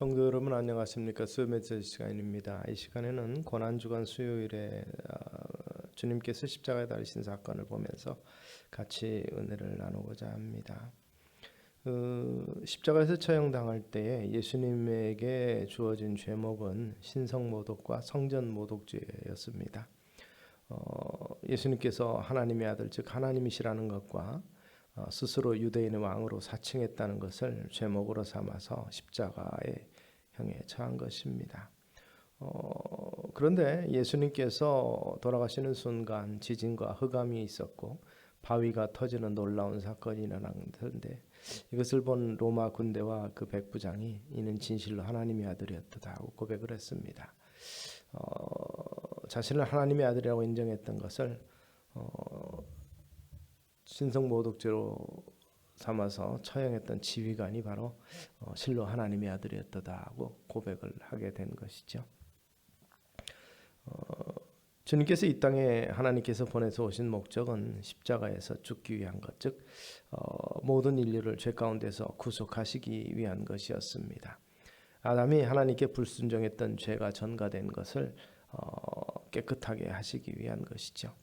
성도 여러분 안녕하십니까 수요 메시지 시간입니다. 이 시간에는 고난 주간 수요일에 어, 주님께서 십자가에 달리신 사건을 보면서 같이 은혜를 나누고자 합니다. 그 십자가에서 처형당할 때에 예수님에게 주어진 죄목은 신성 모독과 성전 모독죄였습니다. 어, 예수님께서 하나님의 아들 즉 하나님이시라는 것과 어, 스스로 유대인의 왕으로 사칭했다는 것을 죄목으로 삼아서 십자가의 형에 처한 것입니다. 어, 그런데 예수님께서 돌아가시는 순간 지진과 흑암이 있었고 바위가 터지는 놀라운 사건이 일어났는데 이것을 본 로마 군대와 그 백부장이 이는 진실로 하나님의 아들이었다 하고 고백을 했습니다. 어, 자신을 하나님의 아들이라고 인정했던 것을 어, 신성모독죄로 삼아서 처형했던 지휘관이 바로 어, 실로 하나님의 아들이었다 하고 고백을 하게 된 것이죠. 어, 주님께서 이 땅에 하나님께서 보내서 오신 목적은 십자가에서 죽기 위한 것, 즉 어, 모든 인류를 죄 가운데서 구속하시기 위한 것이었습니다. 아담이 하나님께 불순종했던 죄가 전가된 것을 어, 깨끗하게 하시기 위한 것이죠.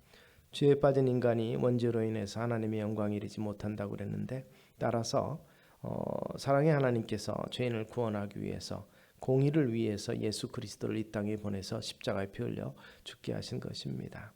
죄에 빠진 인간이 원죄로 인해서 하나님의 영광 이르지 못한다고 그랬는데 따라서 어, 사랑의 하나님께서 죄인을 구원하기 위해서 공의를 위해서 예수 그리스도를 이 땅에 보내서 십자가에 피 흘려 죽게 하신 것입니다.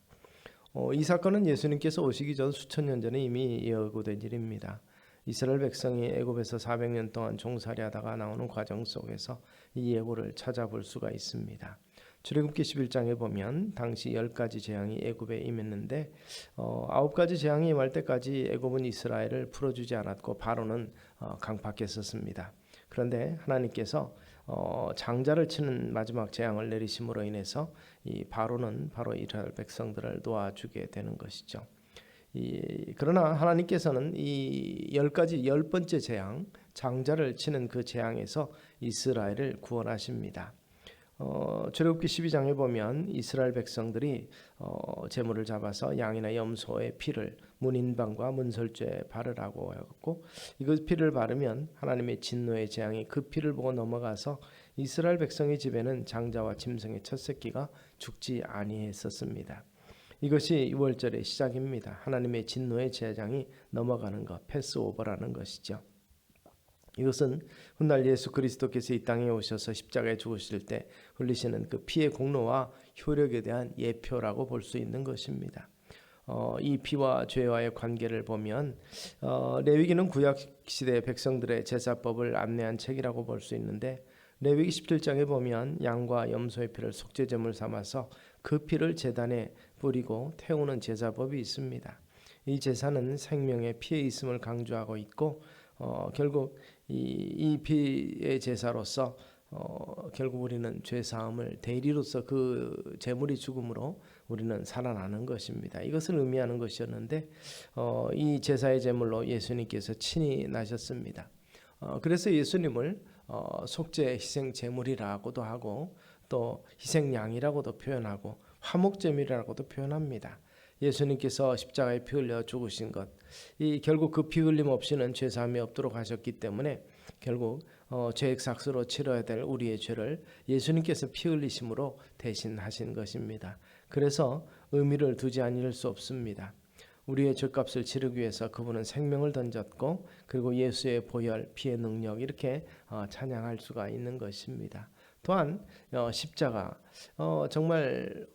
어, 이 사건은 예수님께서 오시기 전 수천 년 전에 이미 예고된 일입니다. 이스라엘 백성이 애굽에서 400년 동안 종살이하다가 나오는 과정 속에서 이 예고를 찾아볼 수가 있습니다. 출애굽기 11장에 보면 당시 열 가지 재앙이 애굽에 임했는데 어, 아홉 가지 재앙이 임할 때까지 애굽은 이스라엘을 풀어주지 않았고 바로는 어, 강팍했었습니다. 그런데 하나님께서 어, 장자를 치는 마지막 재앙을 내리심으로 인해서 이 바로는 바로 이스라엘 백성들을 도와주게 되는 것이죠. 이, 그러나 하나님께서는 이 열 가지 열 번째 재앙 장자를 치는 그 재앙에서 이스라엘을 구원하십니다. 어, 출애굽기 12장에 보면 이스라엘 백성들이 어, 제물을 잡아서 양이나 염소의 피를 문인방과 문설주에 바르라고 하였고 이그 피를 바르면 하나님의 진노의 재앙이 그 피를 보고 넘어가서 이스라엘 백성의 집에는 장자와 짐승의 첫 새끼가 죽지 아니했었습니다. 이것이 6월절의 시작입니다. 하나님의 진노의 재앙이 넘어가는 것, 패스오버라는 것이죠. 이것은 훗날 예수 그리스도께서 이 땅에 오셔서 십자가에 죽으실 때 흘리시는 그 피의 공로와 효력에 대한 예표라고 볼 수 있는 것입니다. 어, 이 피와 죄와의 관계를 보면 어, 레위기는 구약 시대 백성들의 제사법을 안내한 책이라고 볼 수 있는데 레위기 17장에 보면 양과 염소의 피를 속죄제물 삼아서 그 피를 제단에 뿌리고 태우는 제사법이 있습니다. 이 제사는 생명의 피에 있음을 강조하고 있고 어, 결국 이, 이 피의 제사로서 어, 결국 우리는 죄 사함을 대리로서 그 제물이 죽음으로 우리는 살아나는 것입니다. 이것을 의미하는 것이었는데 어, 이 제사의 제물로 예수님께서 친히 나셨습니다. 어, 그래서 예수님을 어, 속죄 희생 제물이라고도 하고 또 희생 양이라고도 표현하고 화목제물이라고도 표현합니다. 예수님께서 십자가에 피 흘려 죽으신 것, 이 결국 그 피 흘림 없이는 죄 사함이 없도록 하셨기 때문에 결국 어, 죄액 삭스로 치러야 될 우리의 죄를 예수님께서 피 흘리심으로 대신하신 것입니다. 그래서 의미를 두지 아니할 수 없습니다. 우리의 죄값을 치르기 위해서 그분은 생명을 던졌고 그리고 예수의 보혈, 피의 능력 이렇게 어, 찬양할 수가 있는 것입니다. 또한 어, 십자가 어, 정말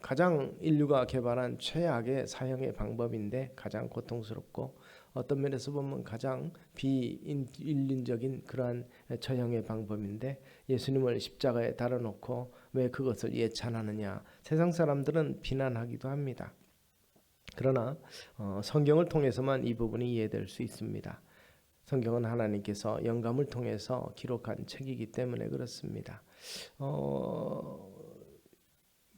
가장 인류가 개발한 최악의 사형의 방법인데 가장 고통스럽고 어떤 면에서 보면 가장 비인륜적인 그러한 처형의 방법인데 예수님을 십자가에 달아놓고 왜 그것을 예찬하느냐 세상 사람들은 비난하기도 합니다. 그러나 어, 성경을 통해서만 이 부분이 이해될 수 있습니다. 성경은 하나님께서 영감을 통해서 기록한 책이기 때문에 그렇습니다. 어,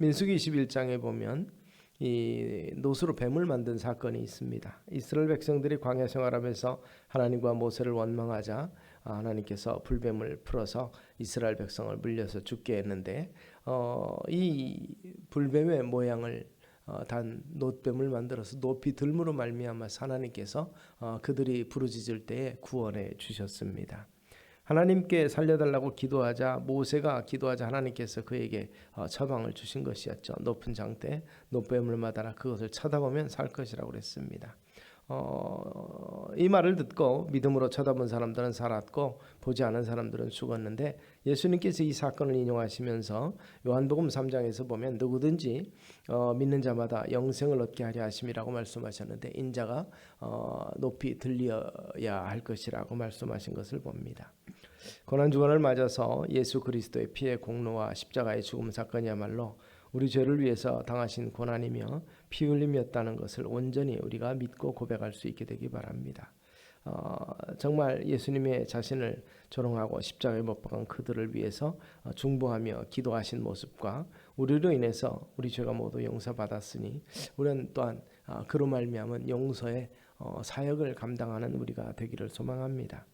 민수기 21장에 보면 이 노수로 뱀을 만든 사건이 있습니다. 이스라엘 백성들이 광야 생활하면서 하나님과 모세를 원망하자 하나님께서 불뱀을 풀어서 이스라엘 백성을 물려서 죽게 했는데 어, 이 불뱀의 모양을 어, 단 놋뱀을 만들어서 높이 들므로 말미암아 하나님께서 어, 그들이 부르짖을 때에 구원해 주셨습니다. 하나님께 살려달라고 기도하자 모세가 기도하자 하나님께서 그에게 어, 처방을 주신 것이었죠. 높은 장대 노뱀을 마다라 그것을 쳐다보면 살 것이라고 그랬습니다. 어, 이 말을 듣고 믿음으로 쳐다본 사람들은 살았고 보지 않은 사람들은 죽었는데 예수님께서 이 사건을 인용하시면서 요한복음 3장에서 보면 누구든지 어, 믿는 자마다 영생을 얻게 하려 하심이라고 말씀하셨는데 인자가 어, 높이 들려야 할 것이라고 말씀하신 것을 봅니다. 고난 주간을 맞아서 예수 그리스도의 피의 공로와 십자가의 죽음 사건이야말로 우리 죄를 위해서 당하신 고난이며 피 흘림이었다는 것을 온전히 우리가 믿고 고백할 수 있게 되기 바랍니다. 어, 정말 예수님의 자신을 조롱하고 십자가에 못 박은 그들을 위해서 어, 중보하며 기도하신 모습과 우리로 인해서 우리 죄가 모두 용서받았으니 우리는 또한 어, 그로 말미암은 용서의 어, 사역을 감당하는 우리가 되기를 소망합니다.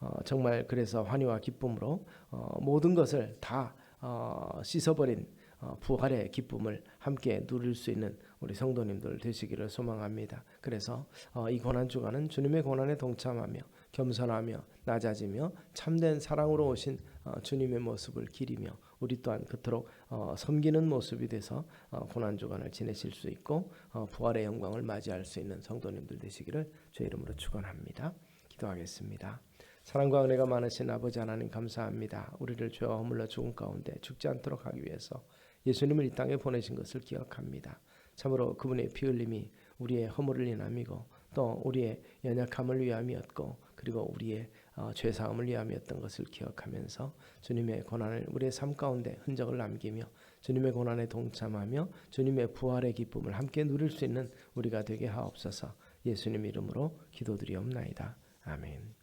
어, 정말 그래서 환희와 기쁨으로 어, 모든 것을 다 어, 씻어버린 어, 부활의 기쁨을 함께 누릴 수 있는 우리 성도님들 되시기를 소망합니다. 그래서 어, 이 고난 주간은 주님의 고난에 동참하며 겸손하며 낮아지며 참된 사랑으로 오신 어, 주님의 모습을 기리며 우리 또한 그토록 어, 섬기는 모습이 돼서 어, 고난 주간을 지내실 수 있고 어, 부활의 영광을 맞이할 수 있는 성도님들 되시기를 주의 이름으로 축원합니다. 기도하겠습니다. 사랑과 은혜가 많으신 아버지 하나님 감사합니다. 우리를 죄와 허물러 죽은 가운데 죽지 않도록 하기 위해서 예수님을 이 땅에 보내신 것을 기억합니다. 참으로 그분의 피 흘림이 우리의 허물을 인함이고 또 우리의 연약함을 위함이었고 그리고 우리의 어, 죄 사함을 위함이었던 것을 기억하면서 주님의 고난을 우리의 삶 가운데 흔적을 남기며 주님의 고난에 동참하며 주님의 부활의 기쁨을 함께 누릴 수 있는 우리가 되게 하옵소서. 예수님 이름으로 기도드리옵나이다. 아멘.